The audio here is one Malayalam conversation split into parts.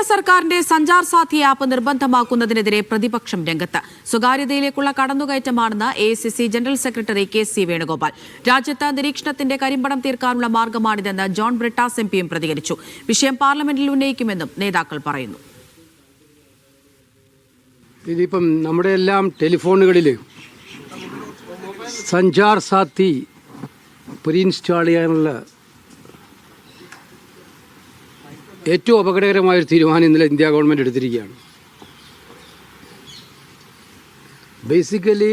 കേന്ദ്ര സർക്കാരിന്റെ സഞ്ചാർ സാധ്യ ആപ്പ് നിർബന്ധമാക്കുന്നതിനെതിരെ പ്രതിപക്ഷം രംഗത്ത്. സ്വകാര്യതയിലേക്കുള്ള കടന്നുകയറ്റമാണെന്ന് A general secretary K C Venugopal. രാജ്യത്ത് നിരീക്ഷണത്തിന്റെ കരിമ്പണം തീർക്കാനുള്ള മാർഗമാണിതെന്ന് ജോൺ ബ്രിട്ടാസ് എം പിയും പ്രതികരിച്ചു. വിഷയം പാർലമെന്റിൽ ഉന്നയിക്കുമെന്നും നേതാക്കൾ പറയുന്നു. ഇതിപ്പം നമ്മുടെ എല്ലാം ടെലിഫോണുകളിൽ സഞ്ചാർ സാത്തി പ്രീഇൻസ്റ്റാൾ ചെയ്യാനുള്ള ഏറ്റവും അപകടകരമായൊരു തീരുമാനം ഇന്നലെ ഇന്ത്യ ഗവൺമെന്റ് എടുത്തിരിക്കുകയാണ്. ബേസിക്കലി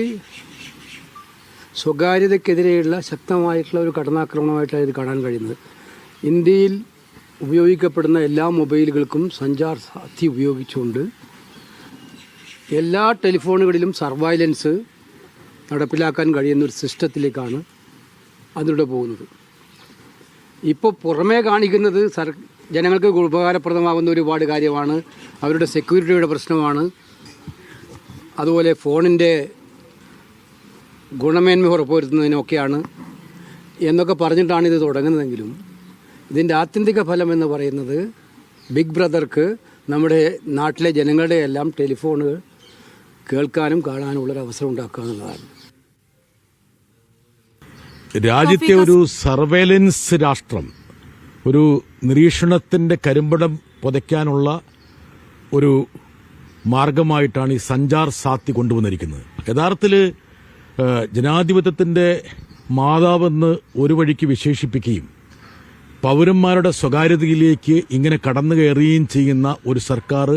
സ്വകാര്യതയ്ക്കെതിരെയുള്ള ശക്തമായിട്ടുള്ള ഒരു കടന്നാക്രമണമായിട്ടാണ് ഇത് കാണാൻ കഴിയുന്നത്. ഇന്ത്യയിൽ ഉപയോഗിക്കപ്പെടുന്ന എല്ലാ മൊബൈലുകൾക്കും സഞ്ചാർ സാധ്യ ഉപയോഗിച്ചുകൊണ്ട് എല്ലാ ടെലിഫോണുകളിലും സർവൈലൻസ് നടപ്പിലാക്കാൻ കഴിയുന്ന ഒരു സിസ്റ്റത്തിലേക്കാണ് അതിലൂടെ പോകുന്നത്. ഇപ്പോൾ പുറമേ കാണിക്കുന്നത് സർ ജനങ്ങൾക്ക് ഉപകാരപ്രദമാകുന്ന ഒരുപാട് കാര്യമാണ്. അവരുടെ സെക്യൂരിറ്റിയുടെ പ്രശ്നമാണ്. അതുപോലെ ഫോണിന്റെ ഗുണമേന്മ ഉറപ്പുവരുത്തുന്നതിനൊക്കെയാണ് എന്നൊക്കെ പറഞ്ഞിട്ടാണ് ഇത് തുടങ്ങുന്നതെങ്കിലും ഇതിന്റെ ആത്യന്തിക ഫലം എന്ന് പറയുന്നത് ബിഗ് ബ്രദർക്ക് നമ്മുടെ നാട്ടിലെ ജനങ്ങളുടെ എല്ലാം ടെലിഫോണുകൾ കേൾക്കാനും കാണാനും ഉള്ളൊരു അവസരം ഉണ്ടാക്കുക എന്നുള്ളതാണ്. രാജ്യത്തെ ഒരു സർവേലൻസ് രാഷ്ട്രം ഒരു നിരീക്ഷണത്തിന്റെ കരിമ്പടം പുതയ്ക്കാനുള്ള ഒരു മാർഗമായിട്ടാണ് ഈ സഞ്ചാർ സാത്തി കൊണ്ടുവന്നിരിക്കുന്നത്. യഥാർത്ഥത്തിൽ ജനാധിപത്യത്തിന്റെ മാതാവെന്ന് ഒരു വഴിക്ക് വിശേഷിപ്പിക്കുകയും പൗരന്മാരുടെ സ്വകാര്യതയിലേക്ക് ഇങ്ങനെ കടന്നു കയറുകയും ചെയ്യുന്ന ഒരു സർക്കാർ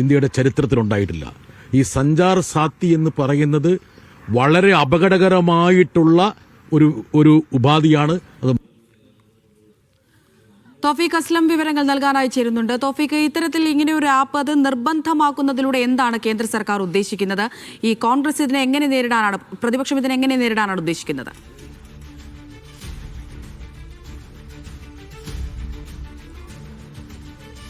ഇന്ത്യയുടെ ചരിത്രത്തിലുണ്ടായിട്ടില്ല. ഈ സഞ്ചാർ സാത്തി എന്ന് പറയുന്നത് വളരെ അപകടകരമായിട്ടുള്ള ഒരു ഒരു ഉപാധിയാണ്. അത് തോഫീഖ് അസ്ലം വിവരങ്ങൾ നൽകാനായി ചേരുന്നുണ്ട്. തോഫീഖ് ഇത്തരത്തിൽ ഇങ്ങനെ ഒരു ആപ്പ് അത് നിർബന്ധമാക്കുന്നതിലൂടെ എന്താണ് കേന്ദ്ര സർക്കാർ ഉദ്ദേശിക്കുന്നത്? ഈ കോൺഗ്രസ് ഇതിനെ എങ്ങനെ നേരിടാനാണ് പ്രതിപക്ഷം ഇതിനെ എങ്ങനെ നേരിടാനാണ് ഉദ്ദേശിക്കുന്നത്?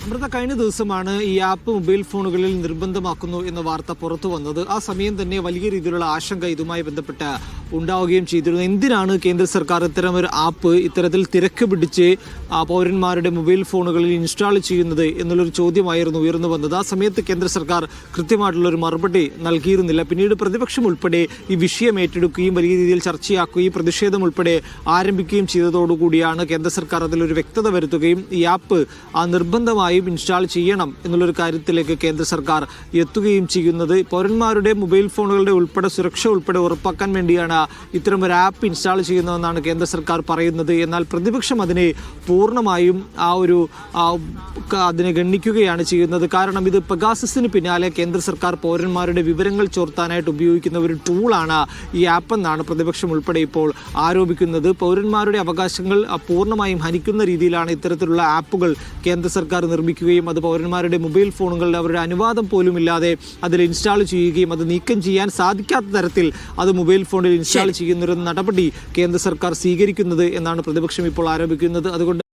അമൃത കഴിഞ്ഞ ദിവസമാണ് ഈ ആപ്പ് മൊബൈൽ ഫോണുകളിൽ നിർബന്ധമാക്കുന്നു എന്ന വാർത്ത പുറത്തു വന്നത്. ആ സമയം തന്നെ വലിയ രീതിയിലുള്ള ആശങ്ക ഇതുമായി ബന്ധപ്പെട്ട് ഉണ്ടാവുകയും ചെയ്തിരുന്നു. എന്തിനാണ് കേന്ദ്ര സർക്കാർ ഇത്തരം ഒരു ആപ്പ് ഇത്തരത്തിൽ തിരക്ക് പിടിച്ച് പൗരന്മാരുടെ മൊബൈൽ ഫോണുകളിൽ ഇൻസ്റ്റാൾ ചെയ്യുന്നത് എന്നുള്ളൊരു ചോദ്യമായിരുന്നു ഉയർന്നു വന്നത്. ആ സമയത്ത് കേന്ദ്ര സർക്കാർ കൃത്യമായിട്ടുള്ളൊരു മറുപടി നൽകിയിരുന്നില്ല. പിന്നീട് പ്രതിപക്ഷം ഉൾപ്പെടെ ഈ വിഷയം ഏറ്റെടുക്കുകയും വലിയ രീതിയിൽ ചർച്ചയാക്കുകയും പ്രതിഷേധം ഉൾപ്പെടെ ആരംഭിക്കുകയും ചെയ്തതോടുകൂടിയാണ് കേന്ദ്ര സർക്കാർ അതിലൊരു വ്യക്തത വരുത്തുകയും ഈ ആപ്പ് ആ നിർബന്ധമായും ഇൻസ്റ്റാൾ ചെയ്യണം എന്നുള്ളൊരു കാര്യത്തിലേക്ക് കേന്ദ്ര സർക്കാർ എത്തുകയും ചെയ്യുന്നത്. പൗരന്മാരുടെ മൊബൈൽ ഫോണുകളുടെ ഉൾപ്പെടെ സുരക്ഷ ഉൾപ്പെടെ ഉറപ്പാക്കാൻ വേണ്ടിയാണ് ഇത്തരം ഒരു ആപ്പ് ഇൻസ്റ്റാൾ ചെയ്യുന്നതെന്നാണ് കേന്ദ്ര സർക്കാർ പറയുന്നത്. എന്നാൽ പ്രതിപക്ഷം അതിനെ പൂർണമായും ആ ഒരു അതിനെ ഗണ്ണിക്കുകയാണ് ചെയ്യുന്നത്. കാരണം ഇത് പെഗാസസിന് പിന്നാലെ കേന്ദ്ര സർക്കാർ പൗരന്മാരുടെ വിവരങ്ങൾ ചോർത്താനായിട്ട് ഉപയോഗിക്കുന്ന ഒരു ടൂളാണ് ഈ ആപ്പ് എന്നാണ് പ്രതിപക്ഷം ഉൾപ്പെടെ ഇപ്പോൾ ആരോപിക്കുന്നത്. പൗരന്മാരുടെ അവകാശങ്ങൾ പൂർണമായും ഹനിക്കുന്ന രീതിയിലാണ് ഇത്തരത്തിലുള്ള ആപ്പുകൾ കേന്ദ്ര സർക്കാർ നിർമ്മിക്കുകയും അത് പൗരന്മാരുടെ മൊബൈൽ ഫോണുകളുടെ അവരുടെ അനുവാദം പോലും ഇല്ലാതെ അതിൽ ഇൻസ്റ്റാൾ ചെയ്യുകയും അത് നീക്കം ചെയ്യാൻ സാധിക്കാത്ത തരത്തിൽ അത് മൊബൈൽ ഫോണിൽ ഇൻസ്റ്റാൾ ചെയ്യുന്നൊരു നടപടി കേന്ദ്ര സർക്കാർ സ്വീകരിക്കുന്നത് എന്നാണ് പ്രതിപക്ഷം ഇപ്പോൾ ആരോപിക്കുന്നത്. അതുകൊണ്ട്